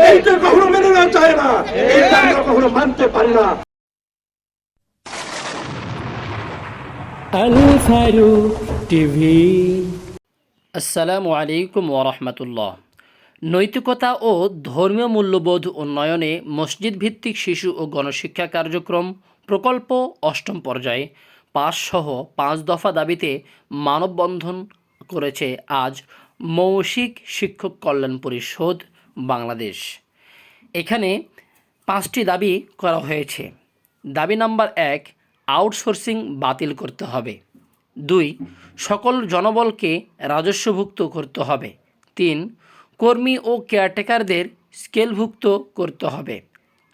এইটা কখনো মেনে নেওয়া যায় না। এইটা আমরা কখনো মানতে পারি না। আল ফারুক টিভি। আসসালামু আলাইকুম ওরহমতুল্লাহ নৈতিকতা ও ধর্মীয় মূল্যবোধ উন্নয়নে মসজিদ ভিত্তিক শিশু ও গণশিক্ষা কার্যক্রম প্রকল্প অষ্টম পর্যায়ে পাঁচ সহ পাঁচ দফা দাবিতে মানববন্ধন করেছে আজ মৌসিক শিক্ষক কল্যাণ পরিষদ বাংলাদেশ। এখানে পাঁচটি দাবি করা হয়েছে। দাবি নাম্বার এক, আউটসোর্সিং বাতিল করতে হবে। দুই, সকল জনবলকে রাজস্বভুক্ত করতে হবে। তিন, কর্মী ও কেয়ারটেকারদের স্কেলভুক্ত করতে হবে।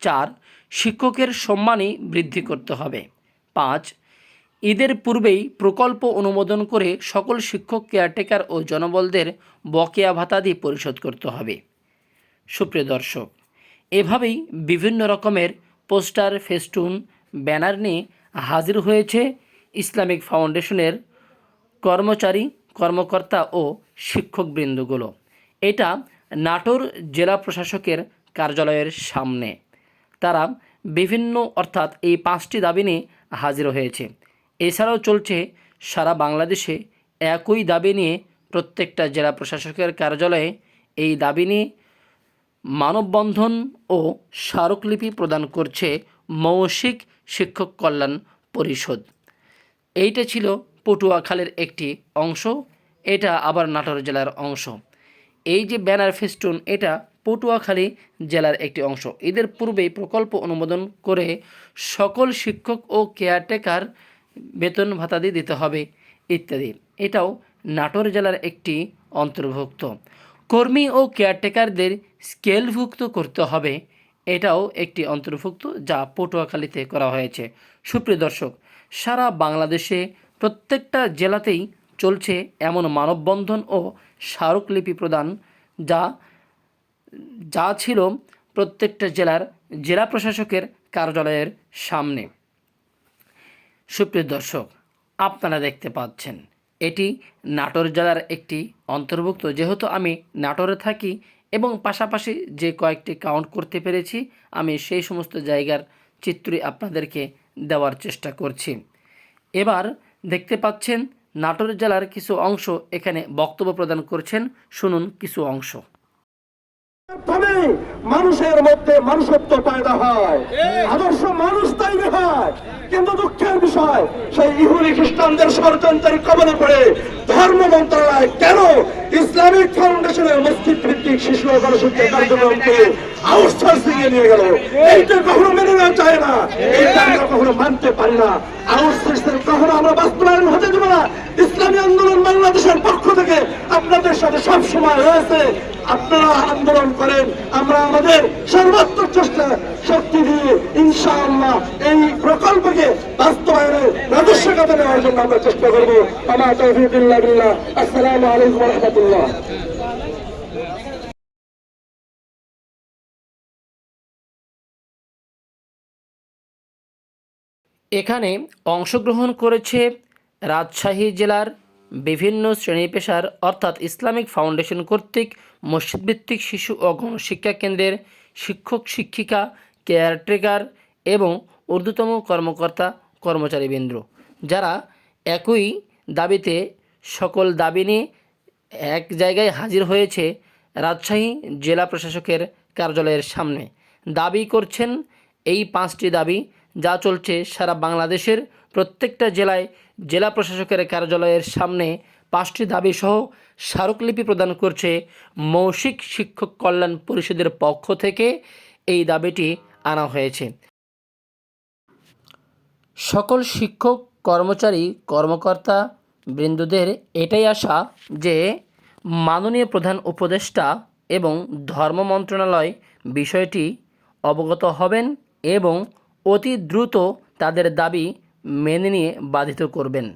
চার, শিক্ষকের সম্মানই বৃদ্ধি করতে হবে। পাঁচ, ঈদের পূর্বেই প্রকল্প অনুমোদন করে সকল শিক্ষক, কেয়ারটেকার ও জনবলদের বকেয়া ভাতাদি পরিশোধ করতে হবে। সুপ্রিয় দর্শক, এভাবেই বিভিন্ন রকমের পোস্টার, ফেস্টুন, ব্যানার নিয়ে হাজির হয়েছে ইসলামিক ফাউন্ডেশনের কর্মচারী, কর্মকর্তা ও শিক্ষকবৃন্দগুলো। এটা নাটোর জেলা প্রশাসকের কার্যালয়ের সামনে। তারা বিভিন্ন, অর্থাৎ এই পাঁচটি দাবি নিয়ে হাজির হয়েছে। এছাড়াও চলছে সারা বাংলাদেশে একই দাবি নিয়ে প্রত্যেকটা জেলা প্রশাসকের কার্যালয়ে এই দাবি নিয়ে মানববন্ধন ও স্মারকলিপি প্রদান করছে মৌসিক শিক্ষক কল্যাণ পরিষদ। এইটা ছিল পটুয়াখালের একটি অংশ, এটা আবার নাটোর জেলার অংশ। এই যে ব্যানার ফেস্টুন, এটা পটুয়াখালী জেলার একটি অংশ। এদের পূর্বেই প্রকল্প অনুমোদন করে সকল শিক্ষক ও কেয়ারটেকার বেতন ভাতাদি দিতে হবে ইত্যাদি। এটাও নাটোর জেলার একটি অন্তর্ভুক্ত। কর্মী ও কেয়ারটেকারদের স্কেলভুক্ত করতে হবে। এটাও একটি অন্তর্ভুক্ত যা পটুয়াখালীতে করা হয়েছে। সুপ্রিয় দর্শক, সারা বাংলাদেশে প্রত্যেকটা জেলাতেই চলছে এমন মানববন্ধন ও স্মারকলিপি প্রদান, যা যা ছিল প্রত্যেকটা জেলার জেলা প্রশাসকের কার্যালয়ের সামনে। সুপ্রিয় দর্শক, আপনারা দেখতে পাচ্ছেন এটি নাটোর জেলার একটি অন্তর্ভুক্ত। যেহেতু আমি নাটোরে থাকি এবং পাশাপাশি যে কয়েকটি কাউন্ট করতে পেরেছি, আমি সেই সমস্ত জায়গার চিত্রই আপনাদেরকে দেওয়ার চেষ্টা করছি। এবার দেখতে পাচ্ছেন নাটোর জেলার কিছু অংশ এখানে বক্তব্য প্রদান করছেন। শুনুন কিছু অংশ। মানুষের মধ্যে মানুষত্ব পয়দা হয়। আদর্শ মানুষ তৈরি হয়। কিন্তু দুঃখের বিষয় সেই ইহুদি খ্রিস্টানদের ষড়যন্ত্রের কবলে পড়ে ধর্ম মন্ত্রণালয় কেন ইসলামিক ফাউন্ডেশনের মসজিদ ভিত্তিক শিশু ও গণশিক্ষা কার্যক্রমকে আউটসোর্সিং এ নিয়ে গেল। এইটা কখনো মেনে নেওয়া যায় না। এইটা আমরা কখনো মানতে পারি না। আউটসোর্সিং কখনো আমরা বাস্তবায়ন হতে দেব না। ইসলামী আন্দোলন বাংলাদেশের পক্ষ থেকে আপনাদের সাথে সব সময় রয়েছে। আপনারা আন্দোলন করেন, আমরা আমাদের সর্বাত্মক চেষ্টা, শক্তি দিয়ে ইনশাআল্লাহ এই প্রকল্পকে বাস্তবায়নের রাজস্ব খাতে নেওয়ার জন্য আমরা চেষ্টা করব। আমার তৌফিকুল্লাহ বিল্লাহ। আসসালামু আলাইকুম রহমতুল্লাহ। এখানে অংশগ্রহণ করেছে রাজশাহী জেলার বিভিন্ন শ্রেণি পেশার, অর্থাৎ ইসলামিক ফাউন্ডেশন কর্তৃক মসজিদভিত্তিক শিশু ও গণশিক্ষা কেন্দ্রের শিক্ষক, শিক্ষিকা, কেয়ারটেকার এবং ঊর্ধ্বতম কর্মকর্তা, কর্মচারীবৃন্দ, যারা একই দাবিতে সকল দাবি নিয়ে এক জায়গায় হাজির হয়েছে রাজশাহী জেলা প্রশাসকের কার্যালয়ের সামনে। দাবি করছেন এই পাঁচটি দাবি যা চলছে সারা বাংলাদেশের প্রত্যেকটা জেলায় জেলা প্রশাসকের কার্যালয়ের সামনে পাঁচটি দাবি সহ স্মারকলিপি প্রদান করছে মৌসিক শিক্ষক কল্যাণ পরিষদের পক্ষ থেকে এই দাবিটি আনা হয়েছে। সকল শিক্ষক, কর্মচারী, কর্মকর্তা বৃন্দদের এটাই আশা যে মাননীয় প্রধান উপদেষ্টা এবং ধর্ম মন্ত্রণালয় বিষয়টি অবগত হবেন এবং অতি দ্রুত তাদের দাবি মেনে নিয়ে বাধিত করবেন।